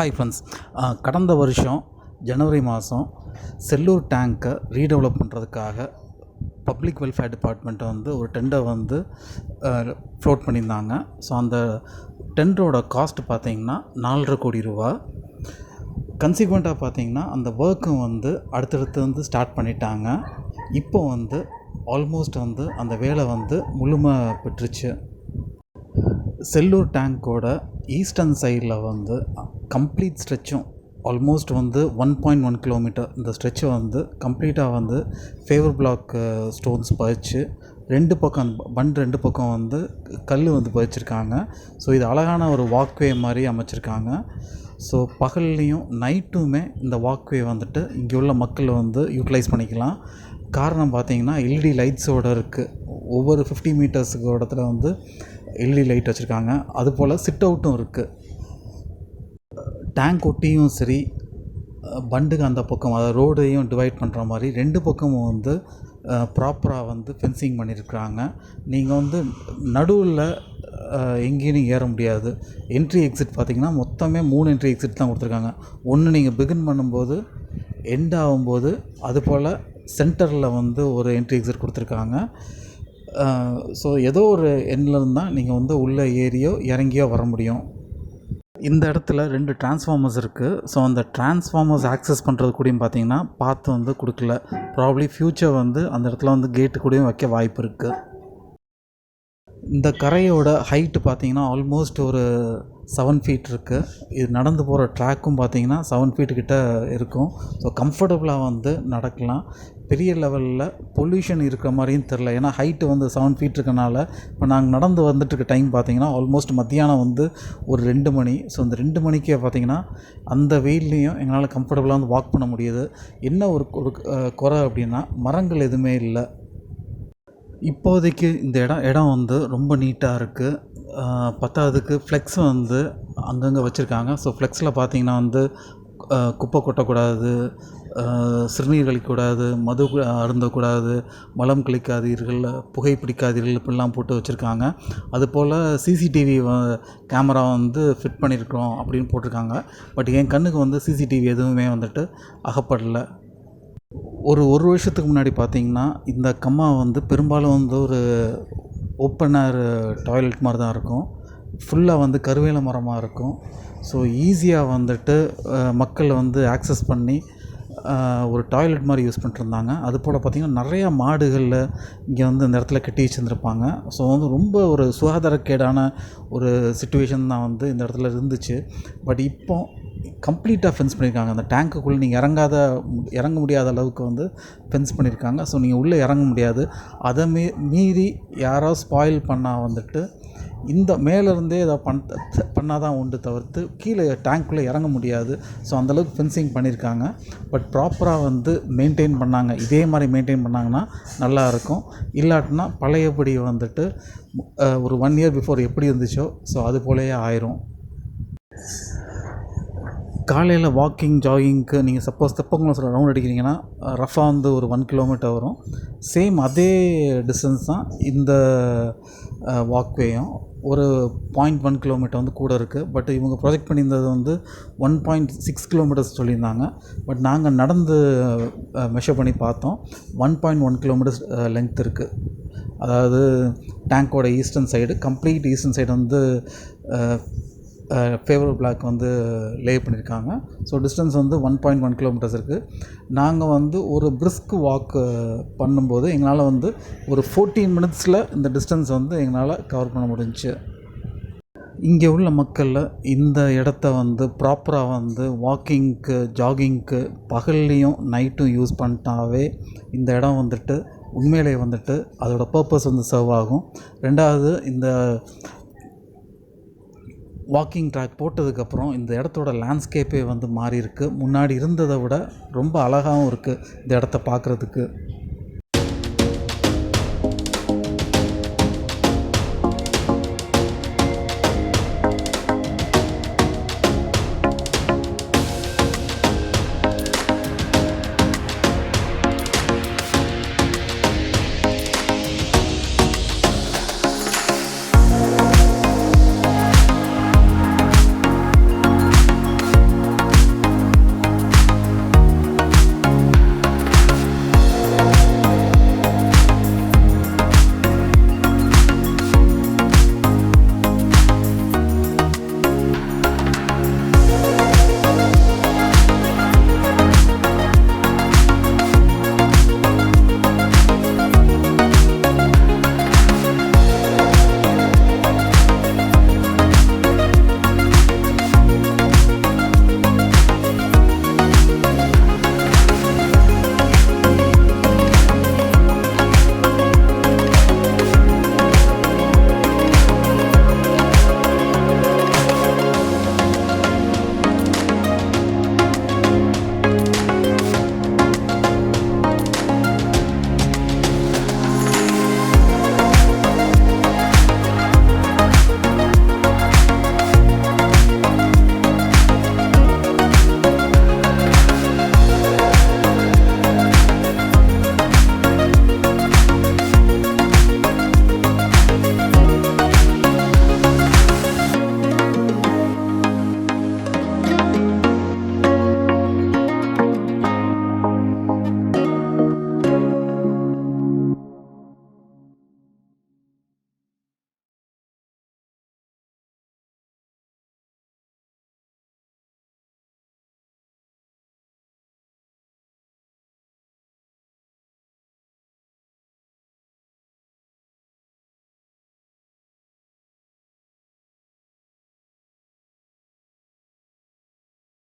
Hi friends கடந்த வருஷம் ஜனவரி மாதம் செல்லூர் டேங்க்கை ரீடெவலப் பண்ணுறதுக்காக பப்ளிக் வெல்ஃபேர் டிபார்ட்மெண்ட் வந்து ஒரு டெண்டர் வந்து ஃப்ளோட் பண்ணியிருந்தாங்க. ஸோ அந்த டெண்டரோட காஸ்ட் பார்த்தீங்கன்னா நாலரை கோடி ரூபா. கன்சிக்வெண்ட்டாக பார்த்தீங்கன்னா அந்த ஒர்க்கும் வந்து அடுத்தடுத்து வந்து ஸ்டார்ட் பண்ணிட்டாங்க. இப்போ வந்து ஆல்மோஸ்ட் வந்து அந்த வேலை வந்து முழுமை பெற்றுச்சு. செல்லூர் டேங்க்கோட ஈஸ்டர்ன் சைடில் வந்து கம்ப்ளீட் ஸ்ட்ரெச்சும் ஆல்மோஸ்ட் வந்து ஒன் பாயிண்ட் ஒன் கிலோமீட்டர் இந்த ஸ்ட்ரெச்சை வந்து கம்ப்ளீட்டாக வந்து ஃபேவர் பிளாக் ஸ்டோன்ஸ் பதிச்சு ரெண்டு பக்கம் பண்ட் ரெண்டு பக்கம் வந்து கல் வந்து பதிச்சிருக்காங்க ஸோ இது அழகான ஒரு வாக்வே மாதிரி அமைச்சிருக்காங்க. ஸோ பகல்லையும் நைட்டுமே இந்த வாக்வே வந்துட்டு இங்கே உள்ள மக்கள் வந்து யூட்டிலைஸ் பண்ணிக்கலாம். காரணம் பார்த்தீங்கன்னா எல்இடி லைட்ஸோட இருக்குது ஒவ்வொரு ஃபிஃப்டி மீட்டர்ஸுக்கு இடத்துல வந்து எல்இடி லைட் வச்சுருக்காங்க. அதுபோல் சிட் அவுட்டும் இருக்குது டேங்க் ஒட்டியும் சரி பண்டுக்கு அந்த பக்கம் அதாவது ரோடையும் டிவைட் பண்ணுற மாதிரி ரெண்டு பக்கமும் வந்து ப்ராப்பராக வந்து ஃபென்சிங் பண்ணியிருக்கிறாங்க நீங்கள் வந்து நடுவில் எங்கேயும் நீங்கள் ஏற முடியாது. என்ட்ரி எக்ஸிட் பார்த்தீங்கன்னா மொத்தமே மூணு என்ட்ரி எக்ஸிட் தான் கொடுத்துருக்காங்க. ஒன்று நீங்கள் பிகின் பண்ணும்போது எண்ட் ஆகும்போது அதுபோல் சென்டரில் வந்து ஒரு என்ட்ரி எக்ஸிட் கொடுத்துருக்காங்க. ஸோ ஏதோ ஒரு எண்ணில் தான் நீங்கள் வந்து உள்ளே ஏறியோ இறங்கியோ வர முடியும். இந்த இடத்துல ரெண்டு டிரான்ஸ்ஃபார்மர்ஸ் இருக்குது ஸோ அந்த டிரான்ஸ்ஃபார்மர்ஸ் ஆக்சஸ் பண்ணுறது கூடயும் பார்த்தீங்கன்னா பார்த்து வந்து கொடுக்கல. ப்ராப்ளி ஃப்யூச்சர் வந்து அந்த இடத்துல வந்து கேட்டு கூடயும் வைக்க வாய்ப்பு இருக்குது இந்த கரையோட ஹைட்டு பார்த்தீங்கன்னா ஆல்மோஸ்ட் ஒரு செவன் ஃபீட் இருக்குது இது நடந்து போகிற ட்ராக்கும் பார்த்தீங்கன்னா செவன் ஃபீட் கிட்ட இருக்கும். ஸோ கம்ஃபர்டபுளாக வந்து நடக்கலாம். பெரிய லெவலில் பொல்யூஷன் இருக்கிற மாதிரியும் தெரில ஏன்னா ஹைட்டு வந்து செவன் ஃபீட் இருக்கனால இப்போ நாங்கள் நடந்து வந்துட்டுருக்க டைம் பார்த்திங்கன்னா ஆல்மோஸ்ட் மத்தியானம் வந்து ஒரு ரெண்டு மணி. ஸோ அந்த ரெண்டு மணிக்கே பார்த்தீங்கன்னா அந்த வெயில்லையும் எங்களால் கம்ஃபர்டபுளாக வந்து வாக் பண்ண முடியுது. என்ன ஒரு ஒரு குறை அப்படின்னா மரங்கள் எதுவுமே இல்லை. இப்போதைக்கு இந்த இடம் இடம் வந்து ரொம்ப நீட்டாக இருக்குது பத்தாவதுக்கு ஃப்ளெக்ஸ் வந்து அங்கங்கே வச்சுருக்காங்க. ஸோ ஃப்ளெக்ஸில் பார்த்தீங்கன்னா வந்து குப்பை கொட்டக்கூடாது சிறுநீர் கழிக்கக்கூடாது மது அருந்தக்கூடாது மலம் கழிக்காதீர்கள் புகை பிடிக்காதீர்கள் இப்படிலாம் போட்டு வச்சுருக்காங்க. அதுபோல் சிசிடிவி கேமரா வந்து ஃபிட் பண்ணியிருக்கிறோம் அப்படின்னு போட்டிருக்காங்க. பட் என் கண்ணுக்கு வந்து சிசிடிவி எதுவுமே வந்துட்டு அகப்படலை. ஒரு ஒரு வருஷத்துக்கு முன்னாடி பார்த்தீங்கன்னா இந்த கம்மா வந்து பெரும்பாலும் வந்து ஒரு ஓப்பன் ஏர் டாய்லெட் மாதிரி தான் இருக்கும் ஃபுல்லாக வந்து கருவேல மரமாக இருக்கும். ஸோ ஈஸியாக வந்துட்டு மக்கள் வந்து ஆக்சஸ் பண்ணி ஒரு டாய்லெட் மாதிரி யூஸ் பண்ணிட்டுருந்தாங்க. அது போல் பார்த்திங்கன்னா நிறையா மாடுகளில் இங்கே வந்து இந்த இடத்துல கட்டி வச்சுருந்துருப்பாங்க. ஸோ வந்து ரொம்ப ஒரு சுகாதாரக்கேடான ஒரு சுச்சுவேஷன் தான் வந்து இந்த இடத்துல இருந்துச்சு. பட் இப்போ கம்ப்ளீட்டாக ஃபென்ஸ் பண்ணியிருக்காங்க. அந்த டேங்க்குக்குள்ளே நீங்கள் இறங்காத இறங்க முடியாத அளவுக்கு வந்து ஃபென்ஸ் பண்ணியிருக்காங்க. ஸோ நீங்கள் உள்ளே இறங்க முடியாது. அதை மீ மீறி யாரோ ஸ்பாயில் பண்ணால் வந்துட்டு இந்த மேலேருந்தே இதை பண் பண்ணால் தான் உண்டு தவிர்த்து கீழே டேங்க்குள்ளே இறங்க முடியாது. ஸோ அந்தளவுக்கு ஃபென்சிங் பண்ணியிருக்காங்க. பட் ப்ராப்பராக வந்து மெயின்டைன் பண்ணாங்க. இதே மாதிரி மெயின்டைன் பண்ணாங்கன்னா நல்லாயிருக்கும் இல்லாட்டினா பழையபடி வந்துட்டு ஒரு ஒன் இயர் பிஃபோர் எப்படி இருந்துச்சோ ஸோ அது போலயே ஆயிரும். காலையில் வாக்கிங் ஜாகிங்க்கு நீங்கள் சப்போஸ் தெப்பங்குளம் சில ரவுண்ட் அடிக்கிறீங்கன்னா ரஃபாக வந்து ஒரு ஒன் கிலோமீட்டர் வரும். சேம் அதே டிஸ்டன்ஸ் தான் இந்த வாக்வேயும் ஒரு பாயிண்ட் ஒன் கிலோமீட்டர் வந்து கூட இருக்குது பட் இவங்க ப்ரொஜெக்ட் பண்ணியிருந்தது வந்து ஒன் பாயிண்ட் சிக்ஸ் கிலோமீட்டர்ஸ் சொல்லியிருந்தாங்க. பட் நாங்கள் நடந்து மெஷர் பண்ணி பார்த்தோம். One point one kilometres length இருக்குது அதாவது டேங்க்கோட eastern side complete eastern side வந்து ஃபேவர் பிளாக் வந்து லே பண்ணியிருக்காங்க ஸோ டிஸ்டன்ஸ் வந்து ஒன் பாயிண்ட் ஒன் கிலோமீட்டர்ஸ் இருக்குது நாங்கள் வந்து ஒரு பிரிஸ்க் வாக் பண்ணும்போது எங்களால் வந்து ஒரு ஃபோர்டீன் மினிட்ஸில் இந்த டிஸ்டன்ஸ் வந்து எங்களால் கவர் பண்ண முடிஞ்சிச்சு இங்கே உள்ள மக்களில் இந்த இடத்த வந்து ப்ராப்பராக வந்து வாக்கிங்க்கு ஜாகிங்க்கு பகல்லையும் நைட்டும் யூஸ் பண்ணிட்டாவே இந்த இடம் வந்துட்டு உண்மையிலே வந்துட்டு அதோட பர்பஸ் வந்து சர்வ் ஆகும். ரெண்டாவது இந்த வாக்கிங் ட்ராக் போட்டதுக்கப்புறம் இந்த இடத்தோட லேண்ட்ஸ்கேப்பே வந்து மாறி இருக்குது முன்னாடி இருந்ததை விட ரொம்ப அழகாகவும் இருக்குது இந்த இடத்த பார்க்குறதுக்கு.